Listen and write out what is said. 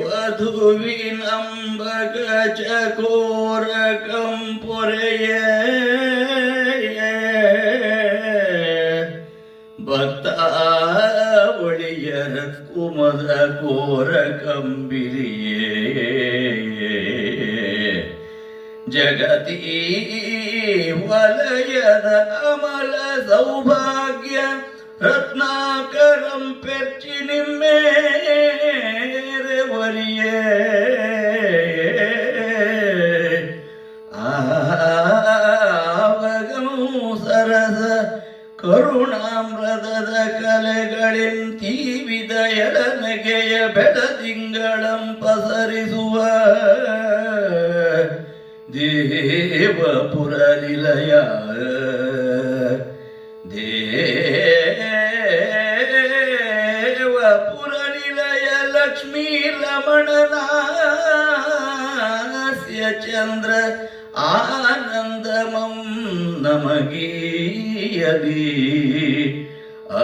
வதுவின் அம்பக சகோரகம் பொறைய. பத்தாவளியர் குமத கோர கம்பிரியே ஜகதி வலயத அமல சௌபாகிய ரத்னாகரம் பெற்றி நிம்மே ಸರಸ ಕರುಣಾಮೃತದ ಕಲೆಗಳಿನ್ ತೀವಿದ ಎಳನಗೆಯ ಬೆಳದಿಂಗಳಂ ಪಸರಿಸುವ ದೇವಪುರ ನಿಲಯ ದೇವಪುರ ನಿಲಯ ಲಕ್ಷ್ಮೀ ರಮಣನಾಸ್ಯ ಚಂದ್ರ ಆನಂದಮಂ ನಮಗೀಯಲಿ ಆ